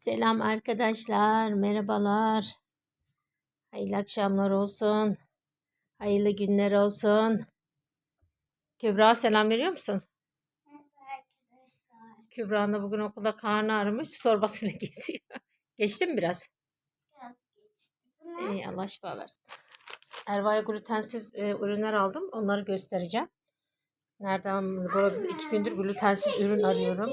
Selam arkadaşlar, merhabalar. Hayırlı akşamlar olsun. Hayırlı günler olsun. Kübra selam veriyor musun? Kübra'nın da bugün okulda karnı ağrımış, torbasıyla geziyor. Geçti mi biraz? İyi, Allah şifa versin. Erva'ya glutensiz e, ürünler aldım. Onları göstereceğim. Nereden? Böyle iki gündür glutensiz ürün arıyorum.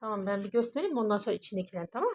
Tamam ben bir göstereyim ondan sonra içindekiler tamam.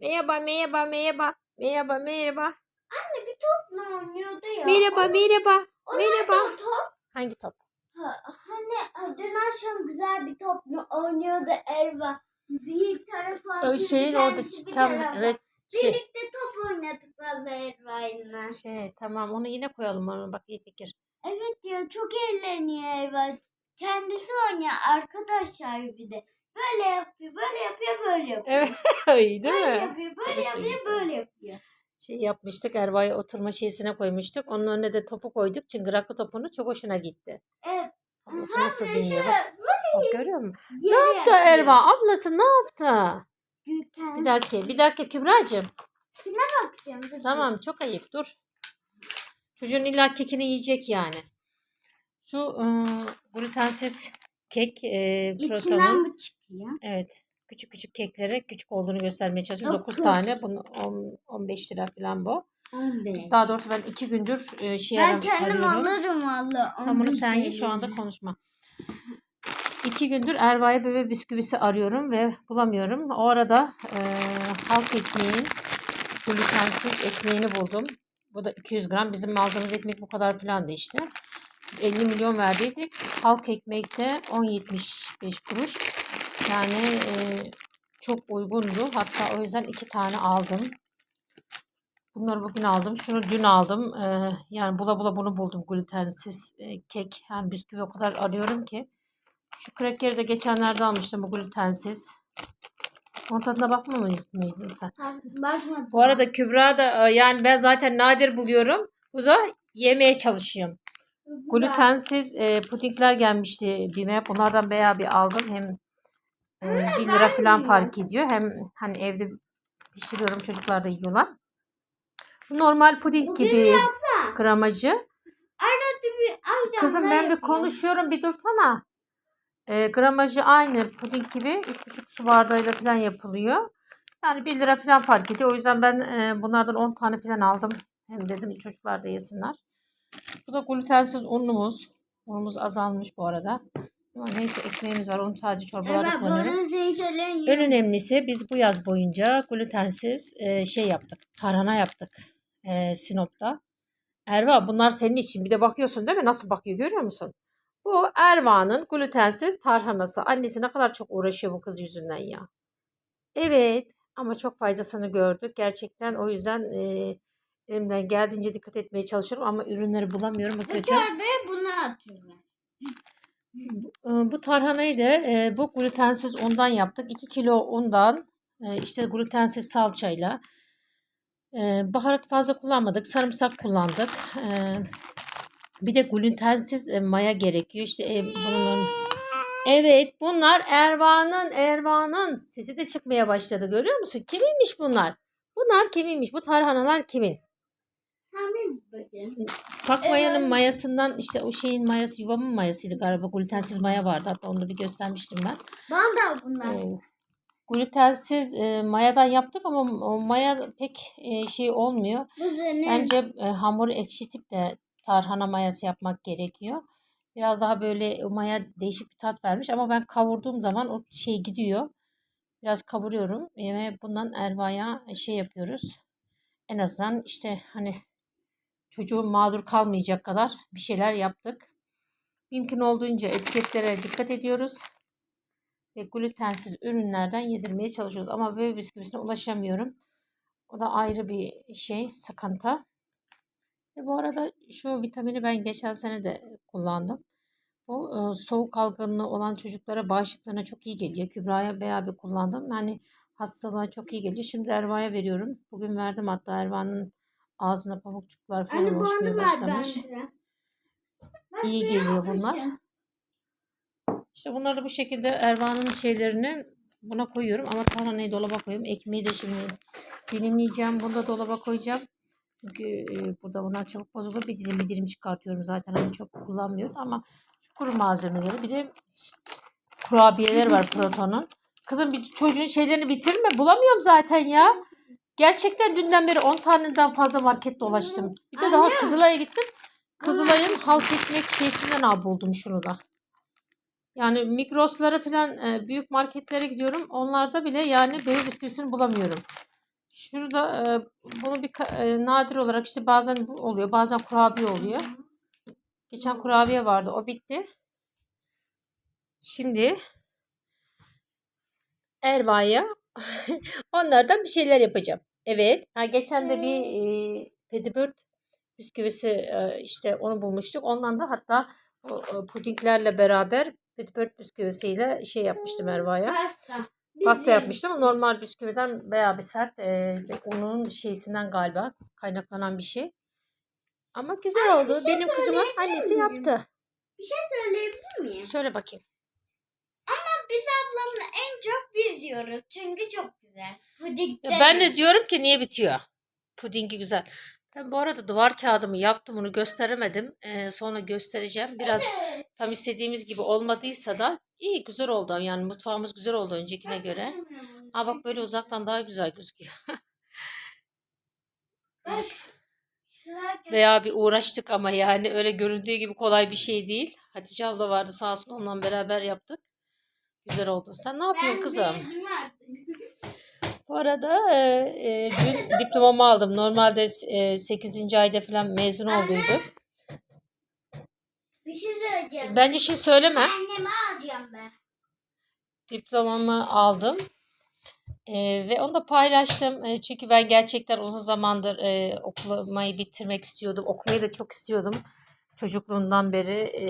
Merhaba merhaba merhaba. Merhaba merhaba. Anne bir top ne oynuyordu ya? Merhaba merhaba. O merhaba. nerede o top? Hangi top? Ha, hani dün akşam güzel bir top ne oynuyordu Erva. Bir tarafa O şeyin orada tam tarafa. evet şey, Birlikte top oynadık valla Erva'yla. şey tamam onu yine koyalım ona bak iyi fikir. Evet ya çok eğleniyor Erva. Kendisi oynuyor arkadaşlar bir de. Böyle yapıyor, böyle yapıyor, böyle yapıyor. Evet değil Böyle mi? yapıyor, böyle Çok hoşuna yapıyor, gitti. böyle yapıyor. Şey yapmıştık Erva'yı oturma şeysine koymuştuk. Onun önüne de topu koyduk. Çıngıraklı topunu çok hoşuna gitti. Evet. Ablası nasıl de dinliyor şöyle bak. Bak görüyor musun? yere Ne yaptı yatıyor. Erva? Ablası ne yaptı? Gülken. Bir dakika bir dakika Kübra'cığım. Kime bakacağım? Dur, dur. Tamam çok ayıp dur. Çocuğun illa kekini yiyecek yani. Şu ıı, glutensiz kek e, İçinden mi çıkıyor? Evet. Küçük küçük keklere küçük olduğunu göstermeye çalışıyorum. 9 Dokuz. tane. Bunun on- 15 lira falan bu. 15. Biz daha doğrusu ben 2 gündür e, şey Ben kendim arıyorum. alırım valla. Hamuru sen ye şu anda konuşma. İki gündür Erva'ya bebe bisküvisi arıyorum ve bulamıyorum. O arada e, halk ekmeğin glutensiz ekmeğini buldum. Bu da 200 gram. Bizim aldığımız ekmek bu kadar filandı işte. Biz 50 milyon verdiydik. Halk ekmekte 10.75 kuruş. Yani e, çok uygundu. Hatta o yüzden iki tane aldım. Bunları bugün aldım. Şunu dün aldım. Ee, yani bula bula bunu buldum. Glutensiz e, kek. Yani bisküvi o kadar arıyorum ki. Şu krekeri de geçenlerde almıştım bu glutensiz. Onun tadına bakmamış mıydın sen? Bakmadım. Bu arada Kübra da e, yani ben zaten nadir buluyorum. Bu da yemeye çalışıyorum. Glutensiz e, pudingler gelmişti BİM'e. Bunlardan bayağı bir aldım. Hem 1 lira falan fark ediyor. Hem hani evde pişiriyorum çocuklar da yiyorlar. Bu normal puding gibi gramajı. Kızım ben bir konuşuyorum bir dursana. E, gramajı aynı puding gibi 3,5 su bardağıyla falan yapılıyor. Yani 1 lira falan fark ediyor. O yüzden ben e, bunlardan 10 tane falan aldım. Hem dedim çocuklar da yesinler. Bu da glutensiz unumuz. Unumuz azalmış bu arada. Ama neyse ekmeğimiz var. Onu sadece çorbalarda Evet zeytinler En önemlisi biz bu yaz boyunca glutensiz e, şey yaptık. Tarhana yaptık e, Sinop'ta. Erva bunlar senin için. Bir de bakıyorsun değil mi? Nasıl bakıyor görüyor musun? Bu Erva'nın glutensiz tarhanası. Annesi ne kadar çok uğraşıyor bu kız yüzünden ya. Evet ama çok faydasını gördük. Gerçekten o yüzden e, elimden geldiğince dikkat etmeye çalışıyorum ama ürünleri bulamıyorum. Bu kötü. Çorbaya bunu atıyorum. E, Bu tarhanayı da e, bu glutensiz undan yaptık. 2 kilo undan e, işte glutensiz salçayla e, baharat fazla kullanmadık. Sarımsak kullandık. E, bir de glutensiz e, maya gerekiyor. İşte e, bunun Evet bunlar Erva'nın Erva'nın sesi de çıkmaya başladı görüyor musun? Kiminmiş bunlar? Bunlar kiminmiş? Bu tarhanalar kimin? Mayanın Evet. mayasından işte o şeyin mayası yuvamın mayasıydı galiba. Glutensiz maya vardı. Hatta onu da bir göstermiştim ben. Bana da bunlar. Ee, glutensiz e, mayadan yaptık ama o maya pek e, şey olmuyor. Bence e, hamuru ekşitip de tarhana mayası yapmak gerekiyor. Biraz daha böyle maya değişik bir tat vermiş ama ben kavurduğum zaman o şey gidiyor. Biraz kavuruyorum ve bundan Erva'ya şey yapıyoruz. En azından işte hani çocuğun mağdur kalmayacak kadar bir şeyler yaptık. Mümkün olduğunca etiketlere dikkat ediyoruz. Ve glutensiz ürünlerden yedirmeye çalışıyoruz. Ama bebek bisküvisine ulaşamıyorum. O da ayrı bir şey, sıkıntı. E bu arada şu vitamini ben geçen sene de kullandım. Bu e, soğuk algınlığı olan çocuklara bağışıklığına çok iyi geliyor. Kübra'ya bayağı bir kullandım. Yani hastalığa çok iyi geliyor. Şimdi Erva'ya veriyorum. Bugün verdim hatta Erva'nın ağzına pamukçuklar falan Anne oluşmaya başlamış. İyi geliyor bunlar. İşte bunları da bu şekilde Erva'nın şeylerini buna koyuyorum ama tarhanayı dolaba koyuyorum. Ekmeği de şimdi dilimleyeceğim. Bunu da dolaba koyacağım. Çünkü e, burada bunlar çabuk bozulur. Bir dilim bir dilim çıkartıyorum zaten. Hani çok kullanmıyoruz ama şu kuru malzemeleri bir de kurabiyeler var Proton'un. Kızım bir çocuğun şeylerini bitirme. Bulamıyorum zaten ya. Gerçekten dünden beri 10 taneden fazla market dolaştım. Bir de daha. Kızılay'a gittim. Kızılay'ın halk ekmek şeysinden al buldum şunu da. Yani Migros'lara falan e, büyük marketlere gidiyorum. Onlarda bile yani bebe bisküvisini bulamıyorum. Şurada e, bunu bir e, nadir olarak işte bazen bu oluyor, bazen kurabiye oluyor. Geçen kurabiye vardı, o bitti. Şimdi Erva'ya onlardan bir şeyler yapacağım. Evet. Ha, geçen de bir e, Petibört bisküvisi e, işte onu bulmuştuk. Ondan da hatta o, o pudinglerle beraber Petibört bisküvisiyle şey yapmıştım Erva'ya. Pasta. Pasta yapmıştım. Normal bisküviden bayağı bir sert. E, onun şeysinden galiba kaynaklanan bir şey. Ama güzel oldu. şey Benim kızıma annesi yaptı. Bir şey söyleyebilir miyim? Söyle bakayım. Biz ablamla yiyoruz. Çünkü çok güzel. Puding Ya ben de diyorum ki niye bitiyor? Pudingi güzel. Ben bu arada duvar kağıdımı yaptım. Onu gösteremedim. Ee, sonra göstereceğim. Biraz tam istediğimiz gibi olmadıysa da iyi güzel oldu. Yani mutfağımız güzel oldu öncekine göre. Aa bak böyle uzaktan daha güzel gözüküyor. Gel. Veya bir uğraştık ama yani öyle göründüğü gibi kolay bir şey değil. Hatice abla vardı sağ olsun onunla beraber yaptık. Güzel oldu. Sen ne yapıyorsun kızım? Bu arada e, e, dün diplomamı aldım. Normalde e, 8. ayda falan mezun olduydum. Bir şey söyleyeceğim. Bence şey söyleme. Anneme alacağım ben. Diplomamı aldım. E, ve onu da paylaştım. E, çünkü ben gerçekten uzun zamandır e, okumayı bitirmek istiyordum. Okumayı da çok istiyordum. Çocukluğumdan beri e,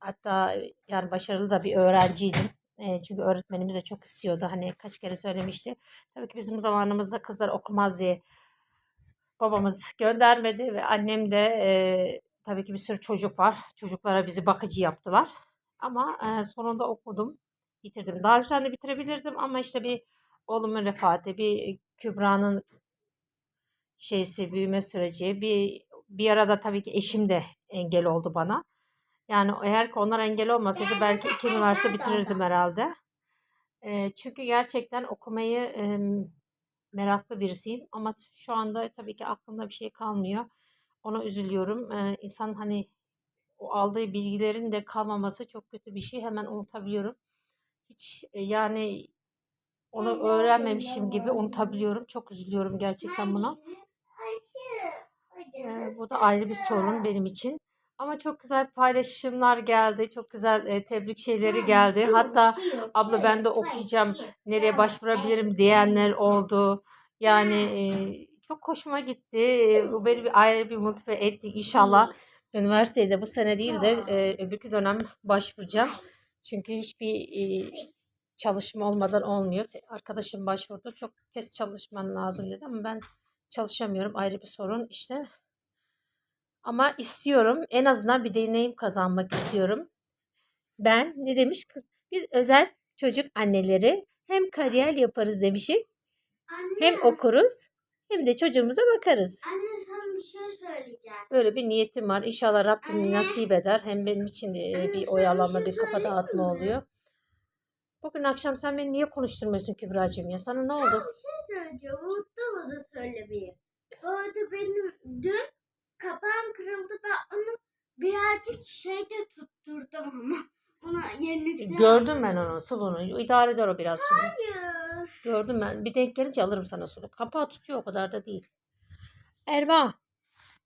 hatta yani başarılı da bir öğrenciydim. E, çünkü öğretmenimiz de çok istiyordu. Hani kaç kere söylemişti. Tabii ki bizim zamanımızda kızlar okumaz diye babamız göndermedi ve annem de e, tabii ki bir sürü çocuk var. Çocuklara bizi bakıcı yaptılar. Ama e, sonunda okudum. Bitirdim. Daha önce de bitirebilirdim ama işte bir oğlumun vefatı, bir Kübra'nın şeysi büyüme süreci, bir bir arada tabii ki eşim de engel oldu bana. Yani eğer ki onlar engel olmasaydı belki iki üniversite bitirirdim herhalde. E, çünkü gerçekten okumayı e, meraklı birisiyim ama şu anda tabii ki aklımda bir şey kalmıyor. Ona üzülüyorum. Ee, insan hani o aldığı bilgilerin de kalmaması çok kötü bir şey. Hemen unutabiliyorum. Hiç e, yani onu öğrenmemişim gibi unutabiliyorum. Çok üzülüyorum gerçekten buna. Ee, bu da ayrı bir sorun benim için. Ama çok güzel paylaşımlar geldi. Çok güzel e, tebrik şeyleri geldi. Hatta abla ben de okuyacağım. Nereye başvurabilirim diyenler oldu. Yani e, çok hoşuma gitti. E, Bu beni bir ayrı bir motive etti. İnşallah üniversitede bu sene değil de e, öbürkü dönem başvuracağım. Çünkü hiçbir e, çalışma olmadan olmuyor. Arkadaşım başvurdu. Çok test çalışman lazım dedi ama ben çalışamıyorum. Ayrı bir sorun işte. Ama istiyorum. En azından bir deneyim kazanmak istiyorum. Ben ne demiş? Biz özel çocuk anneleri hem kariyer yaparız demişim. Anne, Hem okuruz hem de çocuğumuza bakarız. anne sana bir şey söyleyeceğim. Böyle bir niyetim var. İnşallah Rabbim Anne. nasip eder. Hem benim için Anne, bir oyalanma, bir şey bir kafa dağıtma oluyor. Bugün akşam sen beni niye konuşturmuyorsun Kübra'cığım ya? Sana ne oldu? Bir şey söyleyeceğim. Unuttum onu söylemeyi. Bu arada benim dün kapağım kırıldı. Ben onu birazcık şeyde tutturdum ama. Ona yenisini Gördüm ben onu, sulunu. İdare eder o biraz şimdi. Hayır. Gördüm ben. Bir denk gelince alırım sana sulu. Kapağı tutuyor o kadar da değil. Erva.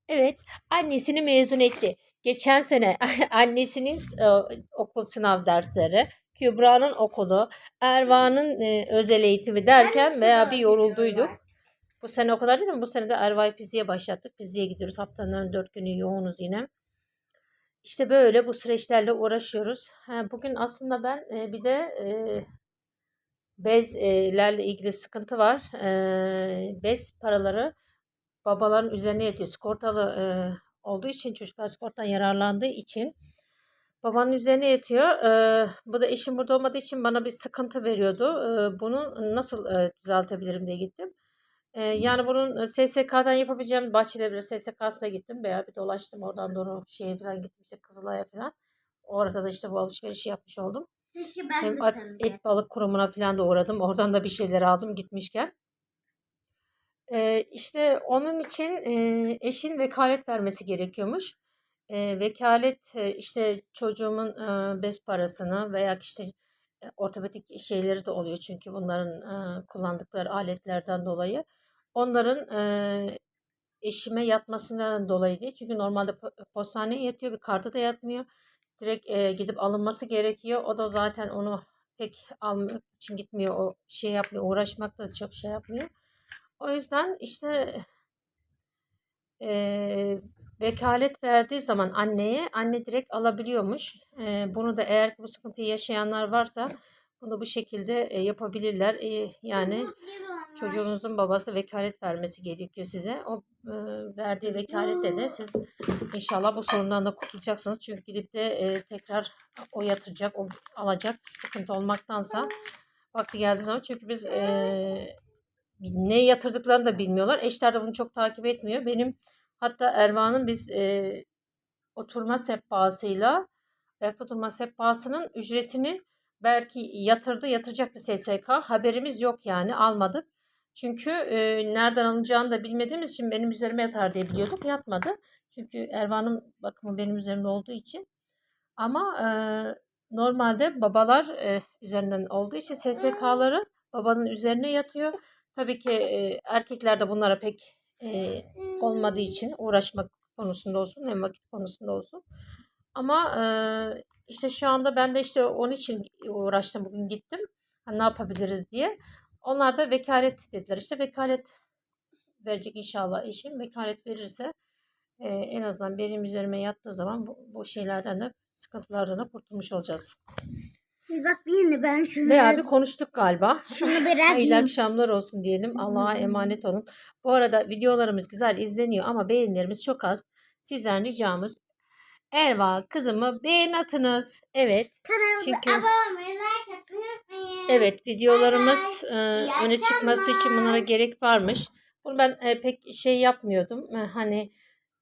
Evet. Annesini mezun etti. Geçen sene annesinin e, okul sınav dersleri, Kübra'nın okulu, Erva'nın e, özel eğitimi derken veya bir yorulduyduk. Bu sene o kadar değil mi? Bu sene de Erva'yı fiziğe başlattık. Fiziğe gidiyoruz. Haftanın dört günü yoğunuz yine. İşte böyle bu süreçlerle uğraşıyoruz. Bugün aslında ben e, bir de e, bezlerle ilgili sıkıntı var. E, bez paraları babaların üzerine yatıyor. Sigortalı e, olduğu için çocuklar sigortadan yararlandığı için Babanın üzerine yatıyor. Bu da eşim burada olmadığı için bana bir sıkıntı veriyordu. Ee, bunu nasıl e, düzeltebilirim diye gittim. Ee, yani bunun SSK'dan yapabileceğim Bahçelievler SSK'sına gittim. Veya bir dolaştım oradan doğru şeye falan gittim işte Kızılay'a falan. Orada da işte bu alışverişi yapmış oldum. Keşke ben Hem at- et balık kurumuna falan da uğradım. Oradan da bir şeyler aldım gitmişken. Ee, işte onun için e, eşin vekalet vermesi gerekiyormuş. E, vekalet e, işte çocuğumun e, bez parasını veya işte e, ortopedik şeyleri de oluyor çünkü bunların e, kullandıkları aletlerden dolayı. Onların e, eşime yatmasından dolayı değil. Çünkü normalde po- postaneye yatıyor bir kartı da yatmıyor. Direkt e, gidip alınması gerekiyor. O da zaten onu pek almak için gitmiyor. O şey yapmıyor. Uğraşmakla da çok şey yapmıyor. O yüzden işte e, vekalet verdiği zaman anneye anne direkt alabiliyormuş. E, bunu da eğer bu sıkıntıyı yaşayanlar varsa bunu bu şekilde e, yapabilirler. E, yani çocuğunuzun babası vekalet vermesi gerekiyor size. O e, verdiği vekalette de siz inşallah bu sorundan da kurtulacaksınız. Çünkü gidip de e, tekrar o yatıracak, o alacak sıkıntı olmaktansa vakti geldiği zaman çünkü biz e, ne yatırdıklarını da bilmiyorlar. Eşler de bunu çok takip etmiyor. Benim hatta Ervan'ın biz e, oturma sehpasıyla ayakta durma sehpasının ücretini belki yatırdı yatıracaktı SSK. Haberimiz yok yani almadık. Çünkü e, nereden alınacağını da bilmediğimiz için benim üzerime yatar diye biliyorduk. Yatmadı. Çünkü Ervan'ın bakımı benim üzerimde olduğu için. Ama e, normalde babalar e, üzerinden olduğu için SSK'ları babanın üzerine yatıyor. Tabii ki e, erkekler de bunlara pek e, olmadığı için uğraşmak konusunda olsun hem vakit konusunda olsun. Ama e, işte şu anda ben de işte onun için uğraştım bugün gittim. Ha, ne yapabiliriz diye. Onlar da vekalet dediler. İşte vekalet verecek inşallah eşim. Vekalet verirse e, en azından benim üzerime yattığı zaman bu, bu şeylerden de sıkıntılardan da kurtulmuş olacağız. Siz bak yine ben şunu Veya bir konuştuk galiba. şunu biraz Hayırlı akşamlar olsun diyelim. Allah'a emanet olun. Bu arada videolarımız güzel izleniyor ama beğenilerimiz çok az. Sizden ricamız Erva kızımı beğen atınız. Evet. Kanalımıza Çünkü- abone olmayı, like atmayı unutmayın. Evet videolarımız e, öne çıkması için bunlara gerek varmış. Bunu ben e, pek şey yapmıyordum. E, hani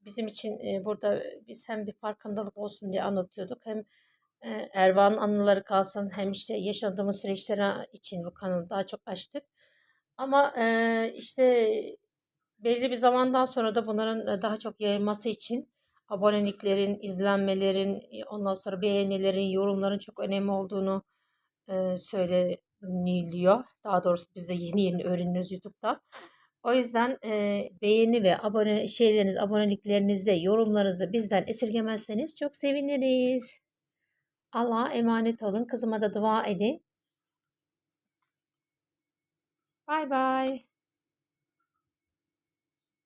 bizim için e, burada biz hem bir farkındalık olsun diye anlatıyorduk. Hem e, Erva'nın anıları kalsın hem işte yaşadığımız süreçler için bu kanalı daha çok açtık. Ama e, işte belli bir zamandan sonra da bunların daha çok yayılması için aboneliklerin, izlenmelerin, e, ondan sonra beğenilerin, yorumların çok önemli olduğunu e, söyleniliyor. Daha doğrusu biz de yeni yeni öğreniyoruz YouTube'da. O yüzden e, beğeni ve abone şeyleriniz, aboneliklerinizi, yorumlarınızı bizden esirgemezseniz çok seviniriz. Allah'a emanet olun. Kızıma da dua edin. Bay bay.